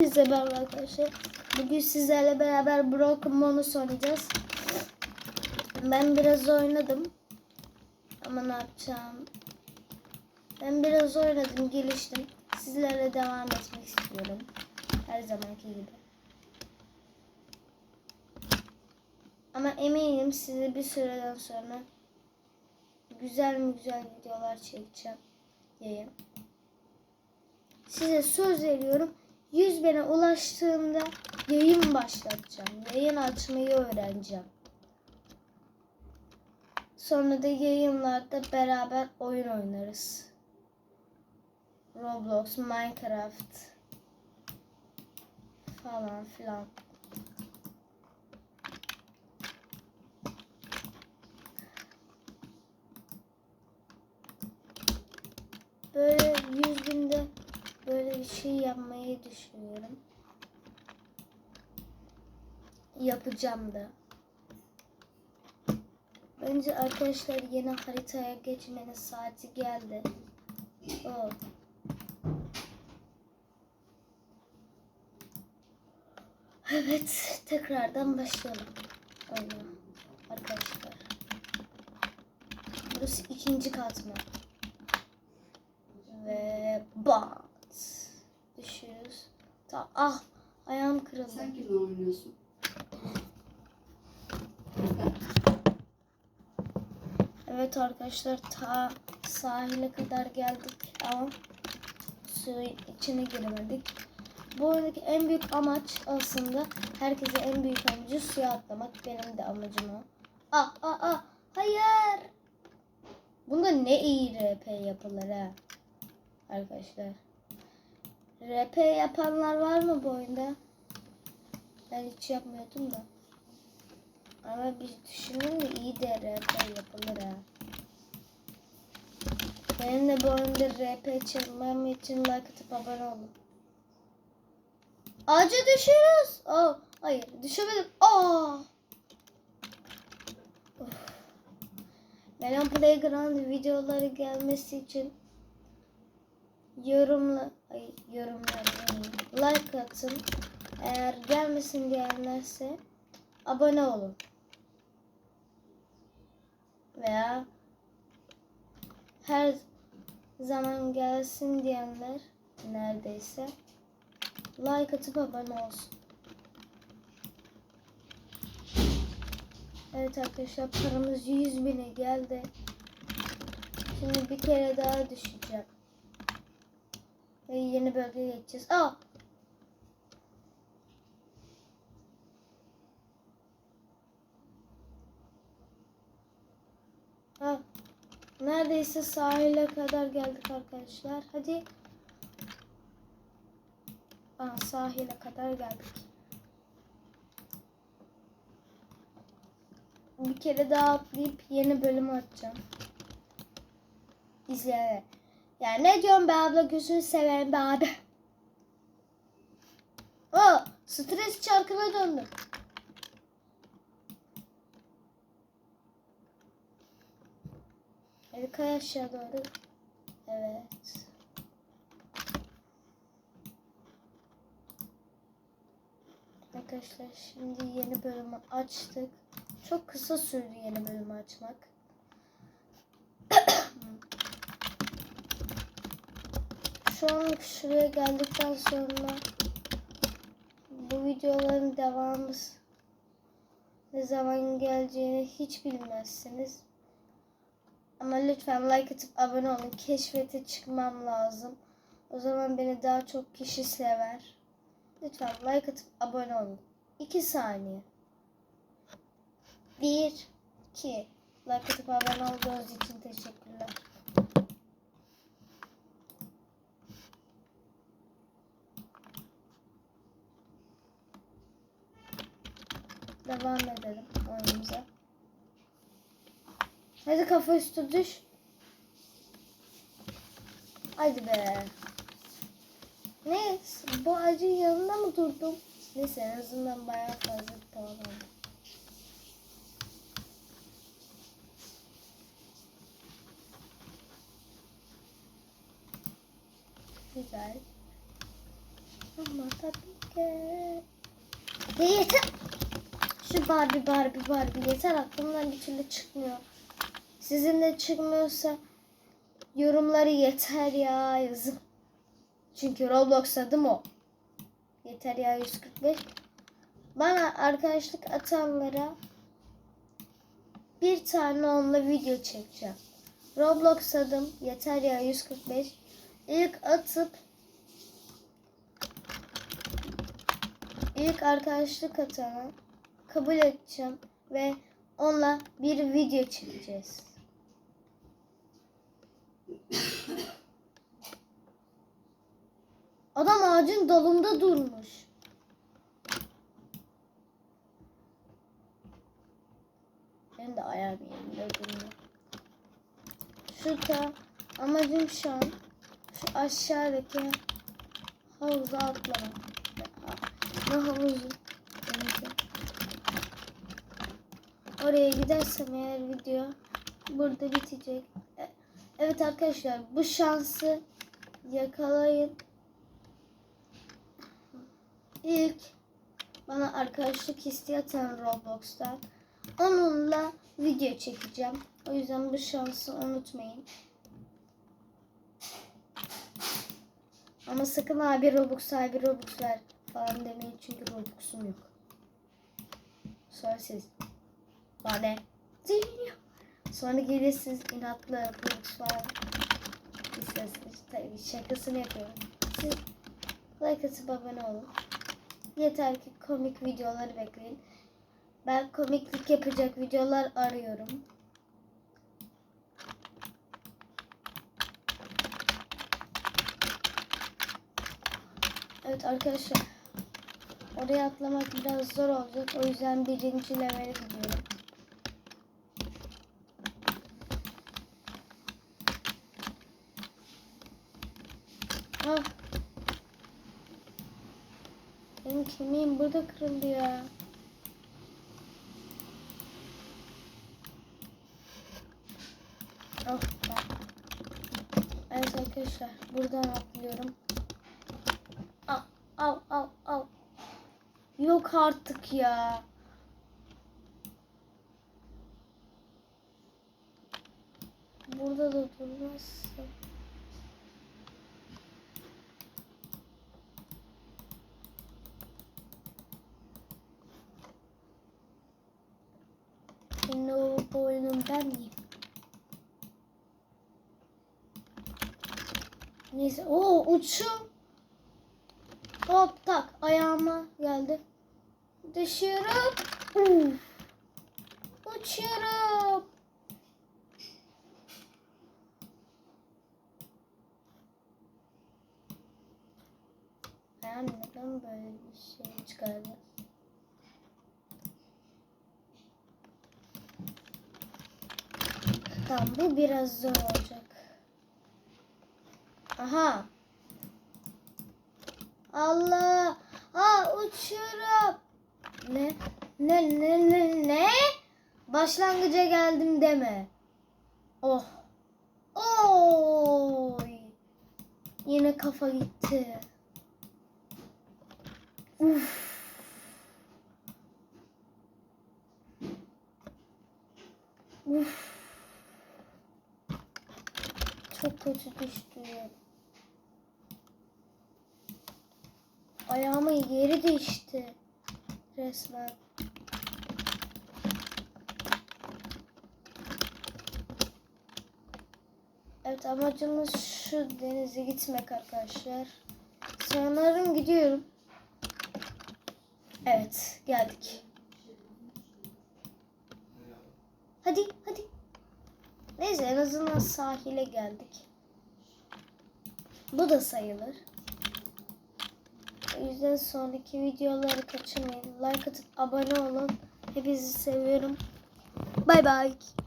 Hepinize merhaba arkadaşlar. Bugün sizlerle beraber Broken Bonus oynayacağız. Ben biraz oynadım. Ama ne yapacağım? Ben biraz oynadım, geliştim. Sizlerle devam etmek istiyorum. Her zamanki gibi. Ama eminim size bir süreden sonra güzel mi güzel videolar çekeceğim diye. Size söz veriyorum. 100 bine ulaştığımda yayın başlatacağım. Yayın açmayı öğreneceğim. Sonra da yayınlarda beraber oyun oynarız. Roblox, Minecraft falan filan. Böyle 100 binde böyle bir şey yapmayı düşünüyorum. Yapacağım da. Bence arkadaşlar yeni haritaya geçmenin saati geldi. Oh. Evet, tekrardan başlayalım. Oyuna. Arkadaşlar. Burası ikinci kat mı? Ve bat. Düşüyoruz. Ta ah ayağım kırıldı. Sen kimle oynuyorsun? Evet arkadaşlar ta sahile kadar geldik ama suyun içine giremedik. Bu oyundaki en büyük amaç aslında herkese en büyük amacı suya atlamak. Benim de amacım o. Ah ah ah hayır. Bunda ne iyi RP yapılır ha. Arkadaşlar. RP yapanlar var mı bu oyunda? Ben hiç yapmıyordum da. Ama bir düşünün iyi de RP yapılır ha. Benim de bu oyunda RP çekmem için like atıp abone olun. Ağaca düşüyoruz. Oh, hayır düşemedim. Oh. Of. Melon Playground videoları gelmesi için yorumla ay yorumlar like atın. Eğer gelmesin diyenlerse abone olun. Veya her zaman gelsin diyenler neredeyse like atıp abone olsun. Evet arkadaşlar paramız 100 bine geldi. Şimdi bir kere daha düşeceğim. Ve yeni bölgeye geçeceğiz. Aa! Ha. Neredeyse sahile kadar geldik arkadaşlar. Hadi. Aa, sahile kadar geldik. Bir kere daha atlayıp yeni bölümü açacağım. İzle. Ya ne diyorsun be abla gözünü seveyim be abi. Aa, stres çarkına. Hadi kay aşağı doğru. Evet. Arkadaşlar şimdi yeni bölümü açtık. Çok kısa sürdü yeni bölümü açmak. Şu an şuraya geldikten sonra bu videoların devamı ne zaman geleceğini hiç bilmezsiniz. Ama lütfen like atıp abone olun. Keşfete çıkmam lazım. O zaman beni daha çok kişi sever. Lütfen like atıp abone olun. 2 saniye. 1 2 Like atıp abone olduğunuz için teşekkürler. Devam edelim oyunumuza. Hadi kafa üstü düş. Hadi be. Ne? Bu ağacın yanında mı durdum? Neyse en azından bayağı fazla puan aldım. Güzel. Ama tabii ki. Ya yeter. Şu Barbie Barbie Barbie yeter aklımdan bir türlü çıkmıyor. Sizin de çıkmıyorsa yorumları yeter ya yazın. Çünkü Roblox adım o. Yeter ya 145. Bana arkadaşlık atanlara bir tane onunla video çekeceğim. Roblox adım yeter ya 145. İlk atıp ilk arkadaşlık atanı kabul edeceğim ve onunla bir video çekeceğiz. Adam ağacın dalında durmuş. Benim de ayağım yerinde durmuyor. Şurada amacım şu an şu aşağıdaki havuza atlamak. Ne havuzu? Denize. Oraya gidersem eğer video burada bitecek. E- Evet arkadaşlar bu şansı yakalayın. İlk bana arkadaşlık isteği atan Roblox'tan onunla video çekeceğim. O yüzden bu şansı unutmayın. Ama sakın abi Robux abi Robux ver falan demeyin çünkü Robux'um yok. Sonra siz dinliyor. Sonra gelirsiniz inatlı Robux falan isterseniz tabii şakasını yapıyorum. Siz like atıp abone olun. Yeter ki komik videoları bekleyin. Ben komiklik yapacak videolar arıyorum. Evet arkadaşlar. Oraya atlamak biraz zor olacak. O yüzden birinci levele gidiyorum. Ah. Benim kemiğim burada kırıldı ya. Oh, bak. Evet arkadaşlar buradan atlıyorum. Al al al al. Yok artık ya. Burada da durmazsa. O oyunun ben miyim? Neyse. Oo uçum. Hop tak ayağıma geldi. Düşüyorum. Uf. Uçuyorum. Ben neden böyle bir şey çıkardı? Tamam bu biraz zor olacak. Aha. Allah. Aa uçuyorum. Ne? Ne ne ne ne? Başlangıca geldim deme. Oh. Oy. Yine kafa gitti. Uf. Uf. Çok kötü düştü. Ayağımın yeri değişti. Resmen. Evet amacımız şu denize gitmek arkadaşlar. Sanırım gidiyorum. Evet geldik. Hadi hadi. Neyse en azından sahile geldik. Bu da sayılır. O yüzden sonraki videoları kaçırmayın. Like atıp abone olun. Hepinizi seviyorum. Bay bay.